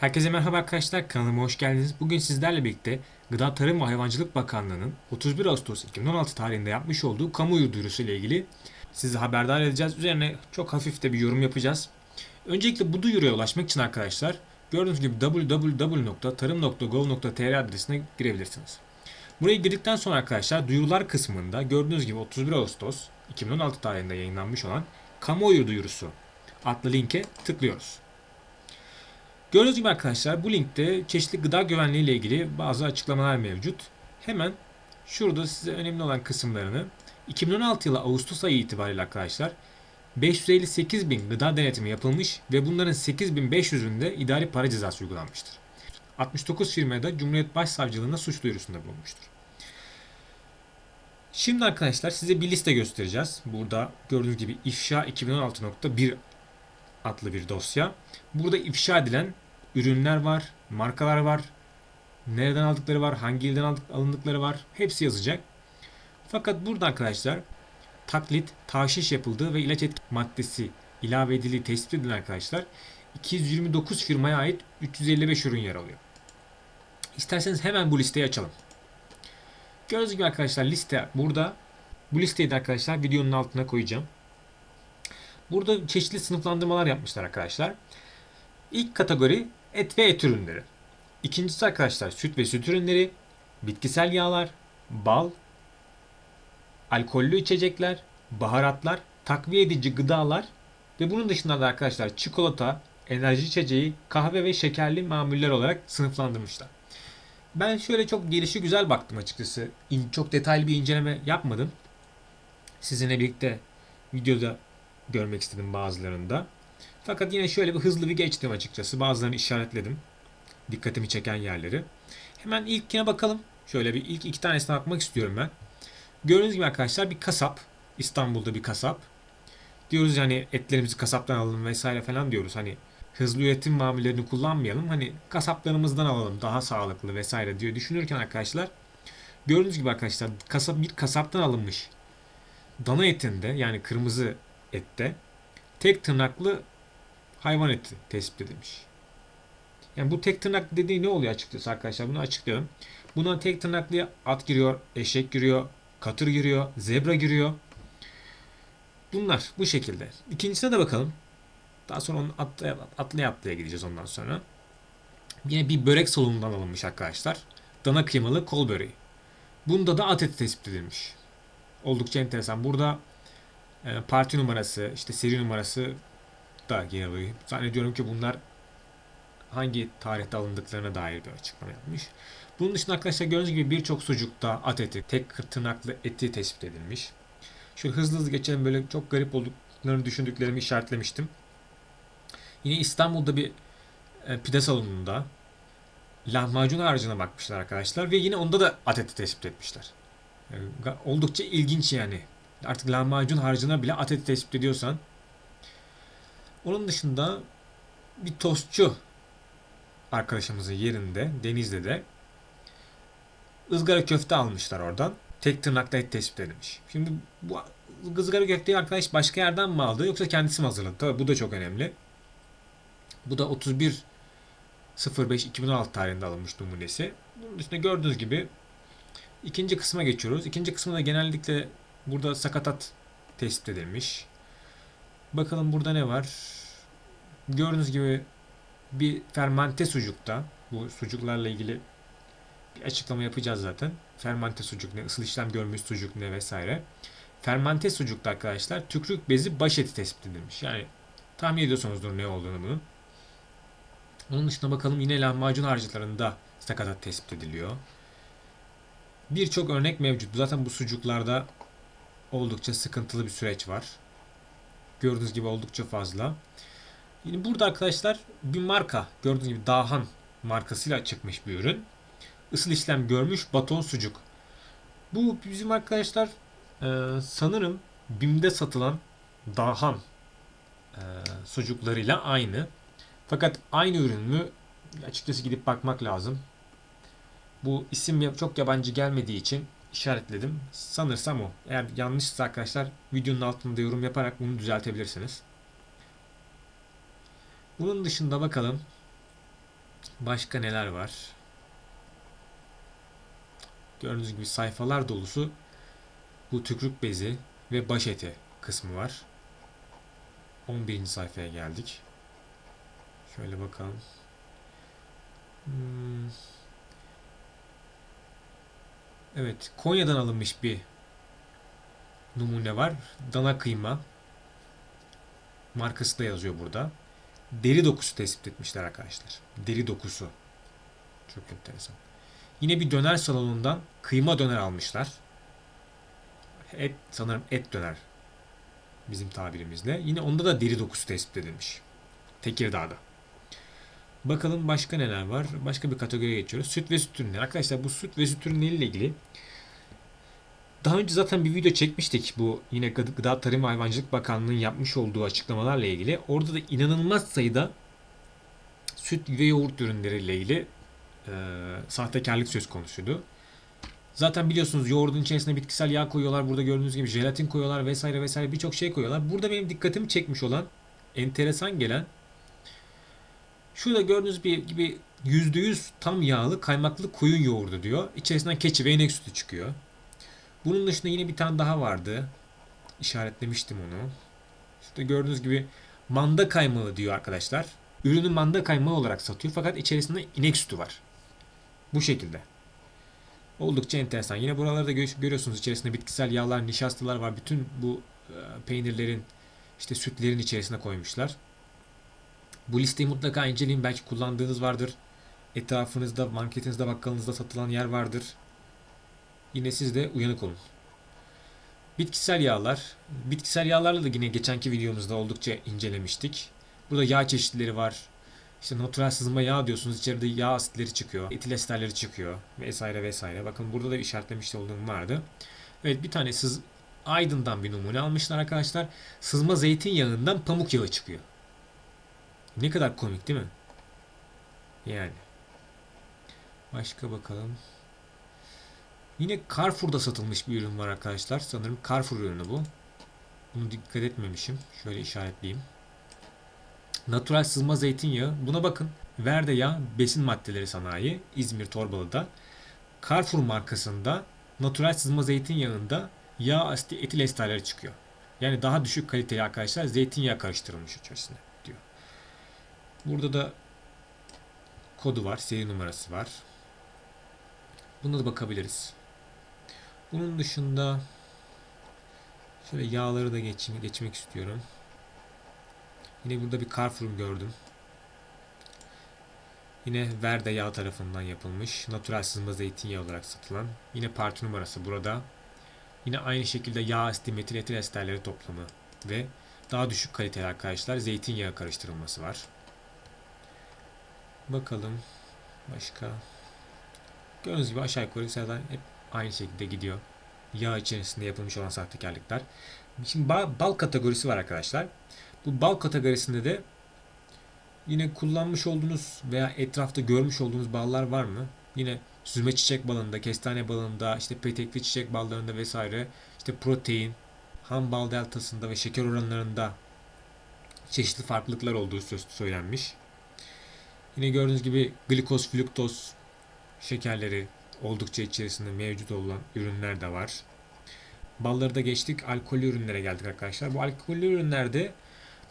Herkese merhaba arkadaşlar kanalıma hoş geldiniz. Bugün sizlerle birlikte Gıda Tarım ve Hayvancılık Bakanlığı'nın 31 Ağustos 2016 tarihinde yapmış olduğu kamuoyu duyurusu ile ilgili sizi haberdar edeceğiz. Üzerine çok hafif de bir yorum yapacağız. Öncelikle bu duyuruya ulaşmak için arkadaşlar gördüğünüz gibi www.tarım.gov.tr adresine girebilirsiniz. Buraya girdikten sonra arkadaşlar duyurular kısmında gördüğünüz gibi 31 Ağustos 2016 tarihinde yayınlanmış olan kamuoyu duyurusu adlı linke tıklıyoruz. Gördüğünüz gibi arkadaşlar bu linkte çeşitli gıda güvenliği ile ilgili bazı açıklamalar mevcut. Hemen şurada size önemli olan kısımlarını 2016 yılı Ağustos ayı itibariyle arkadaşlar 558 bin gıda denetimi yapılmış ve bunların 8500'ünde idari para cezası uygulanmıştır. 69 firmaya da Cumhuriyet Başsavcılığına suç duyurusunda bulunmuştur. Şimdi arkadaşlar size bir liste göstereceğiz. Burada gördüğünüz gibi ifşa 2016.1 adlı bir dosya. Burada ifşa edilen ürünler var, markalar var, nereden aldıkları var, hangi ilden alındıkları var. Hepsi yazacak. Fakat burada arkadaşlar taklit, taşiş yapıldığı ve ilaç etki maddesi ilave edildiği tespit edilen arkadaşlar 229 firmaya ait 355 ürün yer alıyor. İsterseniz hemen bu listeyi açalım. Gördüğünüz gibi arkadaşlar liste burada. Bu listeyi de arkadaşlar videonun altına koyacağım. Burada çeşitli sınıflandırmalar yapmışlar arkadaşlar. İlk kategori et ve et ürünleri. İkincisi arkadaşlar süt ve süt ürünleri, bitkisel yağlar, bal, alkollü içecekler, baharatlar, takviye edici gıdalar ve bunun dışında da arkadaşlar çikolata, enerji içeceği, kahve ve şekerli mamuller olarak sınıflandırmışlar. Ben şöyle çok gelişi güzel baktım açıkçası. Çok detaylı bir inceleme yapmadım. Sizinle birlikte videoda görmek istedim bazılarında. Fakat yine şöyle bir hızlı bir geçtim açıkçası. Bazılarını işaretledim. Dikkatimi çeken yerleri. Hemen ilkine bakalım. Şöyle bir ilk iki tanesine bakmak istiyorum ben. Gördüğünüz gibi arkadaşlar bir kasap. İstanbul'da bir kasap. Diyoruz yani etlerimizi kasaptan alalım vesaire falan diyoruz. Hani hızlı üretim mamullerini kullanmayalım. Hani kasaplarımızdan alalım daha sağlıklı vesaire diye düşünürken arkadaşlar gördüğünüz gibi arkadaşlar kasap bir kasaptan alınmış dana etinde yani kırmızı ette tek tırnaklı hayvan eti tespit edilmiş. Yani bu tek tırnak dediği ne oluyor açıkçası arkadaşlar? Bunu açıklayalım. Buna tek tırnaklı at giriyor, eşek giriyor, katır giriyor, zebra giriyor. Bunlar bu şekilde. İkincisine de bakalım. Daha sonra onu atlaya atlaya, atlaya gideceğiz ondan sonra. Yine bir börek salonundan alınmış arkadaşlar. Dana kıymalı kol böreği. Bunda da at eti tespit edilmiş. Oldukça enteresan. Burada e, parti numarası, işte seri numarası da yer alıyor. Zannediyorum ki bunlar hangi tarihte alındıklarına dair bir açıklama yapmış. Bunun dışında arkadaşlar gördüğünüz gibi birçok sucukta at eti, tek tırnaklı eti tespit edilmiş. Şöyle hızlı hızlı geçelim böyle çok garip olduklarını düşündüklerimi işaretlemiştim. Yine İstanbul'da bir e, pide salonunda lahmacun harcına bakmışlar arkadaşlar ve yine onda da at eti tespit etmişler. E, ga- oldukça ilginç yani. Artık lahmacun harcına bile at eti tespit ediyorsan onun dışında bir tostçu arkadaşımızın yerinde Denizli'de de ızgara köfte almışlar oradan. Tek tırnakla et tespit edilmiş. Şimdi bu ızgara köfteyi arkadaş başka yerden mi aldı yoksa kendisi mi hazırladı? Tabii bu da çok önemli. Bu da 31 05 2016 tarihinde alınmış numunesi. Bunun dışında gördüğünüz gibi ikinci kısma geçiyoruz. İkinci kısmında genellikle burada sakatat tespit edilmiş. Bakalım burada ne var? Gördüğünüz gibi bir fermente sucukta bu sucuklarla ilgili bir açıklama yapacağız zaten. Fermente sucuk ne, ısıl işlem görmüş sucuk ne vesaire. Fermente sucukta arkadaşlar tükrük bezi baş eti tespit edilmiş. Yani tahmin ediyorsunuzdur ne olduğunu bunun. Onun dışında bakalım yine lahmacun harcılarında sakatat tespit ediliyor. Birçok örnek mevcut. Zaten bu sucuklarda oldukça sıkıntılı bir süreç var. Gördüğünüz gibi oldukça fazla. Yine burada arkadaşlar bir marka gördüğünüz gibi Dahan markasıyla çıkmış bir ürün. Isıl işlem görmüş baton sucuk. Bu bizim arkadaşlar e, sanırım BİM'de satılan Dahan e, sucuklarıyla aynı. Fakat aynı ürün mü? Açıkçası gidip bakmak lazım. Bu isim çok yabancı gelmediği için işaretledim. Sanırsam o. Eğer yanlışsa arkadaşlar videonun altında yorum yaparak bunu düzeltebilirsiniz. Bunun dışında bakalım. Başka neler var? Gördüğünüz gibi sayfalar dolusu bu tükürük bezi ve baş eti kısmı var. 11. sayfaya geldik. Şöyle bakalım. Hmm. Evet, Konya'dan alınmış bir numune var. Dana kıyma. Markası da yazıyor burada. Deri dokusu tespit etmişler arkadaşlar. Deri dokusu. Çok enteresan. Yine bir döner salonundan kıyma döner almışlar. Et sanırım et döner bizim tabirimizle. Yine onda da deri dokusu tespit edilmiş. Tekirdağ'da. Bakalım başka neler var. Başka bir kategoriye geçiyoruz. Süt ve süt ürünleri. Arkadaşlar bu süt ve süt ürünleriyle ilgili daha önce zaten bir video çekmiştik bu yine Gıda Tarım ve Hayvancılık Bakanlığı'nın yapmış olduğu açıklamalarla ilgili. Orada da inanılmaz sayıda süt ve yoğurt ürünleriyle ilgili e, sahtekarlık söz konusuydu. Zaten biliyorsunuz yoğurdun içerisine bitkisel yağ koyuyorlar. Burada gördüğünüz gibi jelatin koyuyorlar vesaire vesaire birçok şey koyuyorlar. Burada benim dikkatimi çekmiş olan enteresan gelen şurada gördüğünüz bir gibi %100 tam yağlı kaymaklı koyun yoğurdu diyor. İçerisinden keçi ve inek sütü çıkıyor. Bunun dışında yine bir tane daha vardı. İşaretlemiştim onu. İşte gördüğünüz gibi manda kaymağı diyor arkadaşlar. Ürünü manda kaymağı olarak satıyor fakat içerisinde inek sütü var. Bu şekilde. Oldukça enteresan. Yine buralarda gö- görüyorsunuz içerisinde bitkisel yağlar, nişastalar var. Bütün bu e, peynirlerin, işte sütlerin içerisine koymuşlar. Bu listeyi mutlaka inceleyin. Belki kullandığınız vardır. Etrafınızda, marketinizde, bakkalınızda satılan yer vardır. Yine siz de uyanık olun. Bitkisel yağlar. Bitkisel yağlarla da yine geçenki videomuzda oldukça incelemiştik. Burada yağ çeşitleri var. İşte natural sızma yağ diyorsunuz. İçeride yağ asitleri çıkıyor. Etil esterleri çıkıyor. Vesaire vesaire. Bakın burada da işaretlemiş olduğum vardı. Evet bir tane sız Aydın'dan bir numune almışlar arkadaşlar. Sızma zeytinyağından pamuk yağı çıkıyor. Ne kadar komik değil mi? Yani. Başka bakalım. Yine Carrefour'da satılmış bir ürün var arkadaşlar. Sanırım Carrefour ürünü bu. Bunu dikkat etmemişim. Şöyle işaretleyeyim. Natural sızma zeytinyağı. Buna bakın. Verde Yağ Besin Maddeleri Sanayi İzmir Torbalı'da. Carrefour markasında natural sızma zeytinyağında yağ asiti etil esterleri çıkıyor. Yani daha düşük kaliteli arkadaşlar zeytinyağı karıştırılmış içerisine diyor. Burada da kodu var, seri numarası var. Buna da bakabiliriz. Bunun dışında şöyle yağları da geç, geçmek istiyorum. Yine burada bir Carrefour gördüm. Yine Verde yağ tarafından yapılmış. Natural sızma zeytinyağı olarak satılan. Yine parti numarası burada. Yine aynı şekilde yağ asidi metil etil esterleri toplamı ve daha düşük kaliteli arkadaşlar zeytinyağı karıştırılması var. Bakalım başka. Gördüğünüz gibi aşağı yukarı zaten hep aynı şekilde gidiyor. Yağ içerisinde yapılmış olan sahtekarlıklar. Şimdi bal, bal kategorisi var arkadaşlar. Bu bal kategorisinde de yine kullanmış olduğunuz veya etrafta görmüş olduğunuz ballar var mı? Yine süzme çiçek balında, kestane balında, işte petekli çiçek ballarında vesaire işte protein, ham bal deltasında ve şeker oranlarında çeşitli farklılıklar olduğu söz söylenmiş. Yine gördüğünüz gibi glikoz, fruktoz şekerleri oldukça içerisinde mevcut olan ürünler de var. Balları da geçtik. Alkollü ürünlere geldik arkadaşlar. Bu alkollü ürünlerde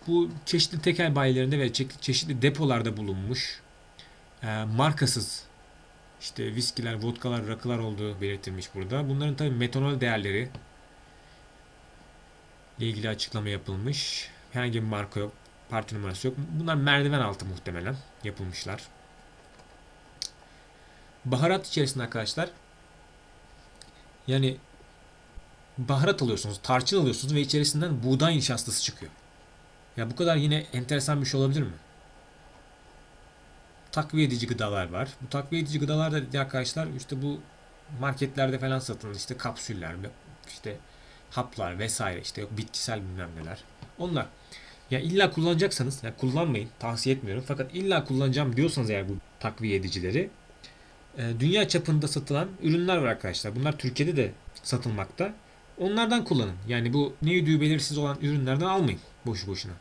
bu çeşitli tekel bayilerinde ve çe- çeşitli depolarda bulunmuş e, markasız işte viskiler, vodkalar, rakılar olduğu belirtilmiş burada. Bunların tabi metanol değerleri ile ilgili açıklama yapılmış. Herhangi bir marka yok. Parti numarası yok. Bunlar merdiven altı muhtemelen yapılmışlar. Baharat içerisinde arkadaşlar yani baharat alıyorsunuz, tarçın alıyorsunuz ve içerisinden buğday nişastası çıkıyor. Ya bu kadar yine enteresan bir şey olabilir mi? Takviye edici gıdalar var. Bu takviye edici gıdalar da arkadaşlar işte bu marketlerde falan satılan işte kapsüller, işte haplar vesaire işte yok bitkisel bilmem neler. Onlar. Ya illa kullanacaksanız, ya kullanmayın, tavsiye etmiyorum. Fakat illa kullanacağım diyorsanız eğer bu takviye edicileri e, dünya çapında satılan ürünler var arkadaşlar. Bunlar Türkiye'de de satılmakta. Onlardan kullanın. Yani bu ne yüdüğü belirsiz olan ürünlerden almayın boşu boşuna.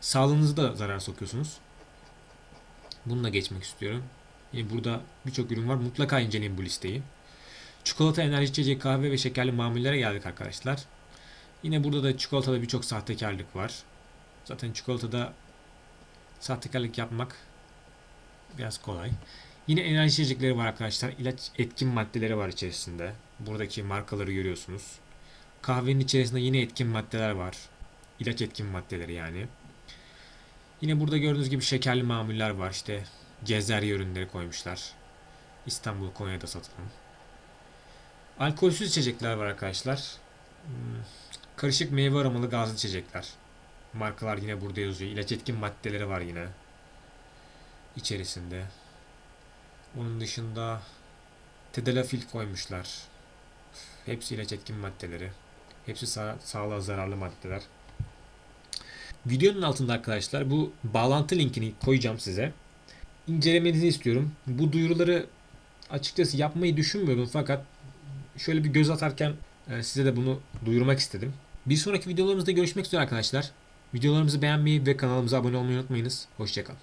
Sağlığınızı da zarar sokuyorsunuz. Bununla geçmek istiyorum. Yine burada birçok ürün var. Mutlaka inceleyin bu listeyi. Çikolata, enerji içecek, kahve ve şekerli mamullere geldik arkadaşlar. Yine burada da çikolatada birçok sahtekarlık var. Zaten çikolatada sahtekarlık yapmak biraz kolay. Yine enerji içecekleri var arkadaşlar. İlaç etkin maddeleri var içerisinde. Buradaki markaları görüyorsunuz. Kahvenin içerisinde yine etkin maddeler var. İlaç etkin maddeleri yani. Yine burada gördüğünüz gibi şekerli mamuller var. İşte Cezerye ürünleri koymuşlar. İstanbul, Konya'da satılan. Alkolsüz içecekler var arkadaşlar. Hmm, Karışık meyve aromalı gazlı içecekler. Markalar yine burada yazıyor. İlaç etkin maddeleri var yine. içerisinde. Onun dışında tedalafil koymuşlar. Hepsi ilaç etkin maddeleri. Hepsi sağ, sağlığa zararlı maddeler. Videonun altında arkadaşlar bu bağlantı linkini koyacağım size. İncelemenizi istiyorum. Bu duyuruları açıkçası yapmayı düşünmüyordum fakat şöyle bir göz atarken e, size de bunu duyurmak istedim. Bir sonraki videolarımızda görüşmek üzere arkadaşlar. Videolarımızı beğenmeyi ve kanalımıza abone olmayı unutmayınız. Hoşçakalın.